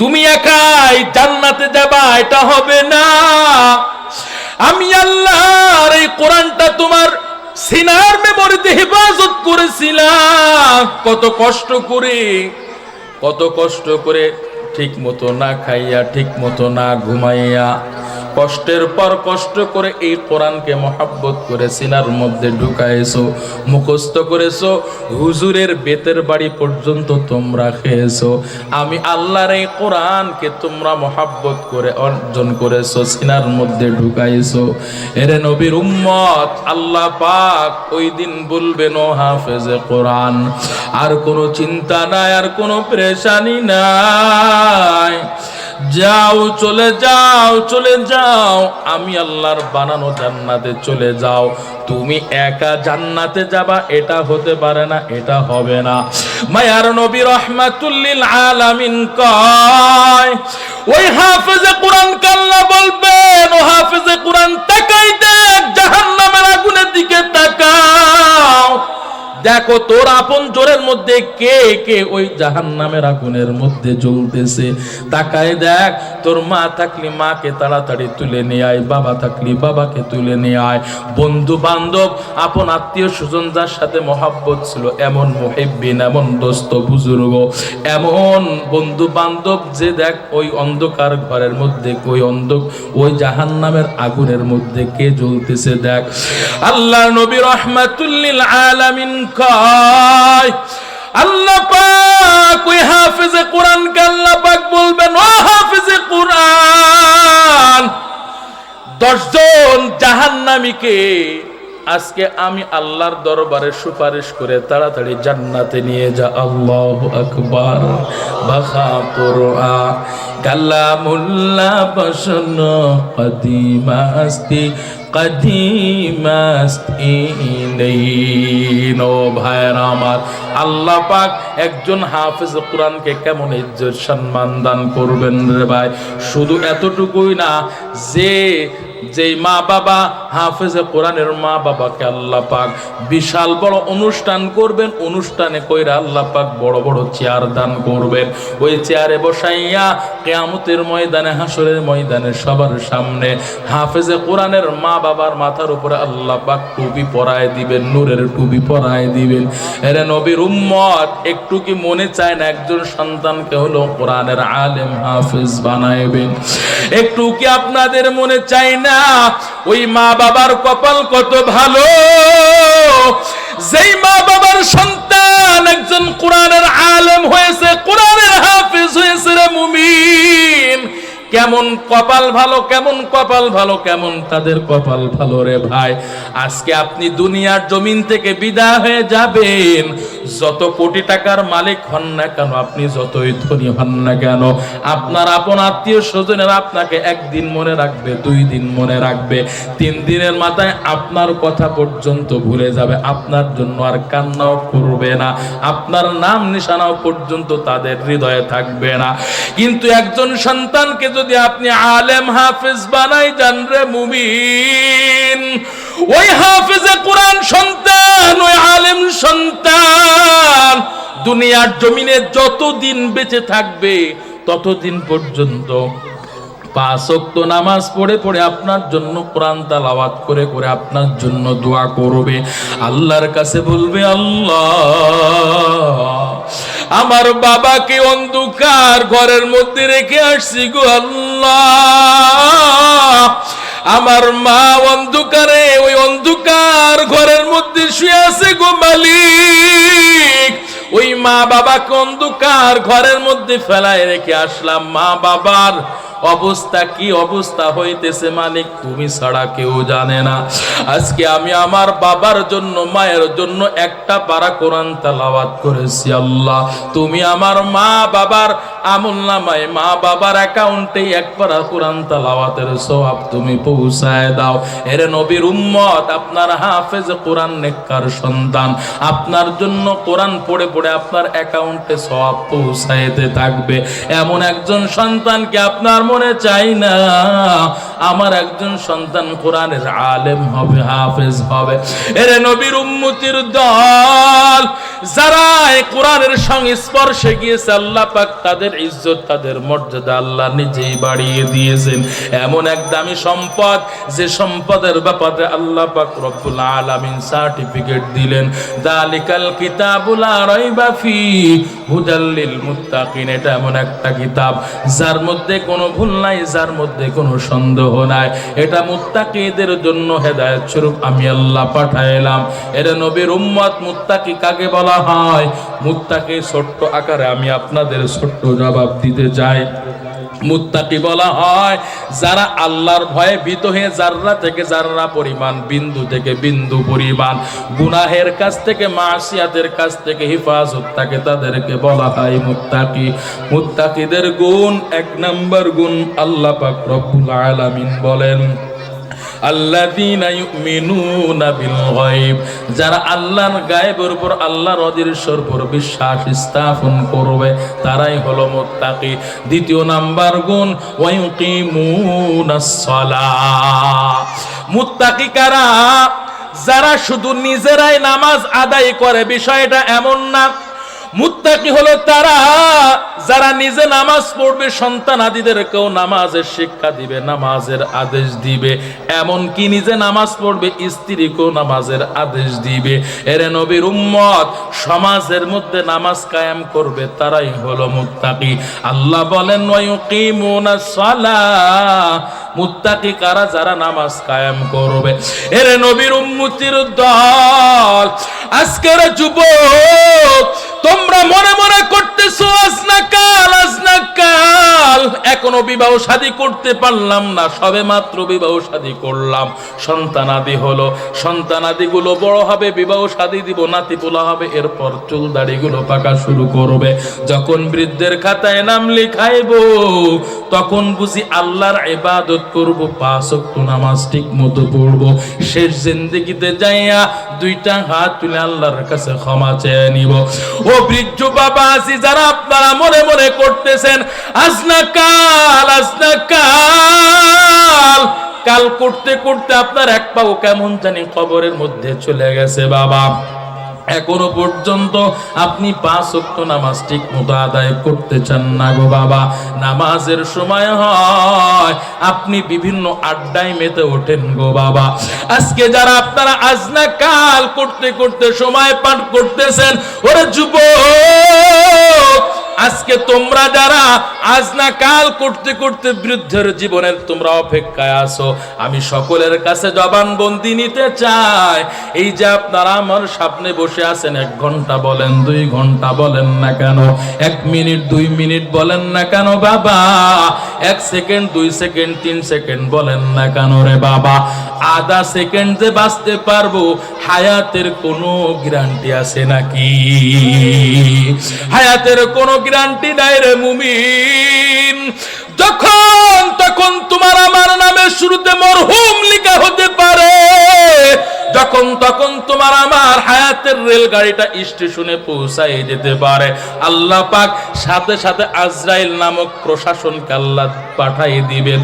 তুমি একাই জান্নাতে যাবা, এটা হবে না। আমি আল্লাহর এই কোরআনটা তোমার সিনার মেমোরিতে হেফাজত করেছিলাম। কত কষ্ট করে, কত কষ্ট করে ঠিক মতো না খাইয়া, ঠিক মতো না ঘুমাইয়া কষ্টের পর কষ্ট করে এই কোরআনকে মহাব্বত করে সিনার মধ্যে ঢুকাইছো মুখস্থ করেছ, হুজুরের বেতের বাড়ি পর্যন্ত তোমরা খেয়েছো। আমি আল্লাহর এই কোরআনকে তোমরা মহাব্বত করে অর্জন করেছ, সিনার মধ্যে ঢুকাইছো এরে নবীর উম্মত, আল্লাহ পাক ওই দিন বলবেন, ও হাফেজে কোরআন, আর কোনো চিন্তা নাই, আর কোনো প্রেশানি নাই। যাও, চলে যাও চলে যাও। আমি আল্লাহর বানানো জান্নাতে চলে যাও। তুমি একা জান্নাতে যাবা, এটা হতে পারে না, এটা হবে না। মায়ার নবী রহমাতুল্লিল আলামিন কয়, ওই হাফেজে কোরআন কাল্লা বলবেন, ও দেখো, তোর আপন জোরের মধ্যে কে কে ওই জাহান নামের আগুনের মধ্যে জ্বলতেছে? তাকায় দেখ, তোর মা থাকলি মাকে তাড়াতাড়ি তুলে নিয়ে আয়, বাবা থাকলি বাবাকে তুলে নিয়ে আয়। বন্ধু বান্ধব আপন আত্মীয় স্বজন যার সাথে মহাব্বত ছিল, এমন মুহিব্বিন, এমন দোস্ত বুজুর্গ, এমন বন্ধু বান্ধব যে দেখ, ওই অন্ধকার ঘরের মধ্যে, ওই অন্ধ ওই জাহান নামের আগুনের মধ্যে কে জ্বলতেছে দেখ। আল্লাহ নবী রহমাতুল্লিল আলামিন কয় আল্লাহ পাক ওই হাফেজে কোরআন কে আল্লাহ পাক বলবেন, ও হাফেজে কোরআন, দশজন জাহান্নামীকে আজকে আমি আল্লাহর দরবারে সুপারিশ করে তাড়াতাড়ি জান্নাতে নিয়ে যা। আল্লাহ আকবার। বাখা কোরআ, কালামুল্লাহ বসন কদিমাস্তি কদিমাস্তিন ও আমার। আল্লাহ পাক একজন হাফেজ কোরআনকে কেমন ইজ্জত সম্মান দান করবেন রে ভাই? শুধু এতটুকুই না, যে যেই মা বাবা হাফেজে কোরআনের মা বাবাকে আল্লাহ পাক বিশাল বড় অনুষ্ঠান করবেন, অনুষ্ঠানে কইরা আল্লাহ পাক বড় বড় চেয়ার দান করবেন। ওই চেয়ারে বসাইয়া কেয়ামতের ময়দানে হাসরের ময়দানে সবার সামনে হাফেজে কোরআনের মা বাবার মাথার উপরে আল্লাহ পাক টুপি পরায় দিবেন, নূরের টুপি পরায় দিবেন। এরে নবীর উম্মত, একটু কি মনে চায় না একজন সন্তানকে হলো কোরআনের আলেম হাফেজ বানাইবেন? একটু কি আপনাদের মনে চায় না ওই মা বাবার কপাল কত ভালো। যেই মা বাবার সন্তান একজন কোরআনের আলেম হয়েছে কেমন কপাল ভালো, কেমন কপাল ভালো, কেমন তাদের কপাল ভালো রে ভাই। আজকে আপনি দুনিয়ার জমিন থেকে বিদায় হয়ে যাবেন। যত কোটি টাকার মালিক হন না কেন, আপনি যতই ধনী হন না কেন, আপনার আপন আত্মীয় স্বজনের আপনাকে একদিন মনে রাখবে, দুই দিন মনে রাখবে। তিন দিনের মাথায় আপনার কথা পর্যন্ত ভুলে যাবে, আপনার জন্য আর কান্নাও করবে না। আপনার নাম নিশানাও পর্যন্ত তাদের হৃদয়ে থাকবে না। কিন্তু একজন সন্তানকে যদি আপনি আলেম, হাফেজ বানাই যান রে মুমিন। ওই হাফেজে কোরআন সন্তান, ওই আলেম সন্তান। দুনিয়ার জমিনে যতদিন বেঁচে থাকবে, ততদিন পর্যন্ত পাঁচ ওয়াক্ত নামাজ পড়ে পড়ে আপনার জন্য কোরআন তালাওয়াত করে করে আপনার জন্য দোয়া করবে। আল্লাহর কাছে বলবে, আল্লাহ আমার বাবাকে অন্ধকার ঘরের মধ্যে রেখে আসছি গো আল্লাহ। আমার মা অন্ধকারে ওই অন্ধকার ঘরের মধ্যে শুয়ে আছে গো মালিক। ওই মা বাবাকে অন্ধকার ঘরের মধ্যে ফেলায় রেখে আসলাম। মা বাবার অবস্থা কি অবস্থা হইতেছে মালিক, তুমি ছাড়া কেউ জানে না। আজকে আমি আমার বাবার জন্য, মায়ের জন্য একটা পারা কোরআন তালাওয়াত করেছি, আল্লাহ। তুমি আমার মা বাবার আমল নামায়, মা বাবার অ্যাকাউন্টে এক পারা কোরআন তালাওয়াতের সওয়াব তুমি পৌঁছায় দাও। এর নবীর উম্মত, আপনার হাফেজ কোরআন নেককার সন্তান। আপনার জন্য কোরআন পড়ে পড়ে আপনার অ্যাকাউন্টে সওয়াব পৌঁছাইতে থাকবে। এমন একজন সন্তানকে আপনার মনে চাই না। আমার একজন সন্তান কোরআনের আলেম হবে, হাফেজ হবে। এরে নবীর উম্মতির দল যারা কোরআনের সংস্পর্শে গিয়েছে, আল্লাহ পাক তাদের ইজ্জত, তাদের মর্যাদা আল্লাহ নিজেই বাড়িয়ে দিয়েছেন। এমন এক দামি সম্পদ, যে সম্পদের ব্যাপারে আল্লাহ পাক রব্বুল আলামিন সার্টিফিকেট দিলেন। দালিকাল কিতাবুল রাইবা ফি, হুদাল লিল মুত্তাকিন। এটা এমন একটা কিতাব, যার মধ্যে কোনো ভুল নাই, যার মধ্যে কোনো সন্দেহ নাই। এটা মুত্তাকিদের জন্য হেদায়েত স্বরূপ। আমি আল্লাহ পাঠাইলাম। এটা নবীর উম্মত মুত্তাকি কাকে বলা হয়? মুত্তাকি ছোট্ট আকারে আমি আপনাদের ছোট্ট জবাব দিতে চাই। মুত্তাকি বলা হয়, যারা আল্লাহর ভয়ে ভীত হয়ে জাররা থেকে জাররা পরিমাণ, বিন্দু থেকে বিন্দু পরিমাণ, গুনাহের কাছ থেকে, মাসিয়াতের কাছ থেকে হিফাজত থাকে, তাদেরকে বলা হয় মুত্তাকি। মুত্তাকিদের গুণ, এক নম্বর গুণ আল্লাহ পাক রব্বুল আলামিন বলেন। আল্লাযীনা ইউমিনুনা বিল গায়ব। যারা আল্লাহর গায়েবের উপর আল্লাহর অদৃশ্যের উপর বিশ্বাস স্থাপন করবে, তারাই হলো মুত্তাকি। দ্বিতীয় নাম্বার গুণ, ওয়া ইউকিমুনাস সালাহ। মুত্তাকি কারা? যারা শুধু নিজেরাই নামাজ আদায় করে, বিষয়টা এমন না। মুত্তাকি হলো তারা যারা নিজে নামাজ পড়বে সন্তান আদিদেরকেও নামাজের শিক্ষা দিবে, নামাজের আদেশ দিবে। এমন কি নিজে নামাজ পড়বে, স্ত্রীকেও নামাজের আদেশ দিবে। এরে নবীর উম্মত, সমাজের মধ্যে নামাজ কায়েম করবে, তারাই হলো মুত্তাকি। আল্লাহ বলেন মুত্তাকি কারা? যারা নামাজ কায়েম করবে। এরে নবীর উম্মতির দল, আজকের যুবক বিবাহ শাদী করতে পারলাম না, সবে মাত্র বিবাহ শাদী করলাম। সন্তানাদি হলো সন্তানাদি গুলো বড় হবে, বিবাহ শাদী দিব নাতি পোলা হবে, এরপর চুল দাড়ি গুলো পাকা শুরু করবে। যখন বৃদ্ধের খাতায় নাম লিখাইব, তখন বুঝি আল্লাহর ইবাদত করব, পাঁচ ওয়াক্ত নামাজ ঠিক মতো পড়ব। শেষ জিন্দেগিতে যাইয়া দুইটা হাত তুলে আল্লাহর কাছে ক্ষমা চেয়ে নিব। ও বৃদ্ধ বাবা আছি যারা আপনারা মনে মনে করতেছেন, আজ না কাল। কাল করতে করতে আপনার এক পাও কেমন জানি কবরের মধ্যে চলে গেছে বাবা। এখনও পর্যন্ত আপনি পাঁচ ওয়াক্ত নামাজ ঠিক মতো আদায় করতে চান না গো বাবা। নামাজের সময় হয়, আপনি বিভিন্ন আড্ডায় মেতে ওঠেন গো বাবা। আজকে যারা আপনারা আজ না কাল করতে করতে সময় পার করতেছেন, ওরে যুবক আজকে তোমরা যারা আজ না কাল করতে করতে বৃদ্ধের জীবনের তোমরা অপেক্ষায় আছো, আমি সকলের কাছে জবানবন্দি নিতে চাই। এই যে আপনারা আমার সামনে বসে আছেন, এক ঘণ্টা বলেন, দুই ঘণ্টা বলেন না কেন? এক মিনিট, দুই মিনিট বলেন না কেন বাবা? এক সেকেন্ড, দুই সেকেন্ড, তিন সেকেন্ড বলেন না কেন রে বাবা? আধা সেকেন্ড যে বাঁচতে পারব, হায়াতের কোনো গ্যারান্টি আছে নাকি? হায়াতের কোনো গ্যারান্টি দেয় রে মুমিন। যখন তখন তোমার আমার নামে শুরুতে মরহুম লিখা হতে পারে। যখন তখন তোমার আমার হায়াতের রেলগাড়িটা স্টেশনে পৌঁছাই যেতে পারে। আল্লাহ পাক সাথে সাথে আজরাইল নামক প্রশাসনকে আল্লাহ পাঠাই দিবেন।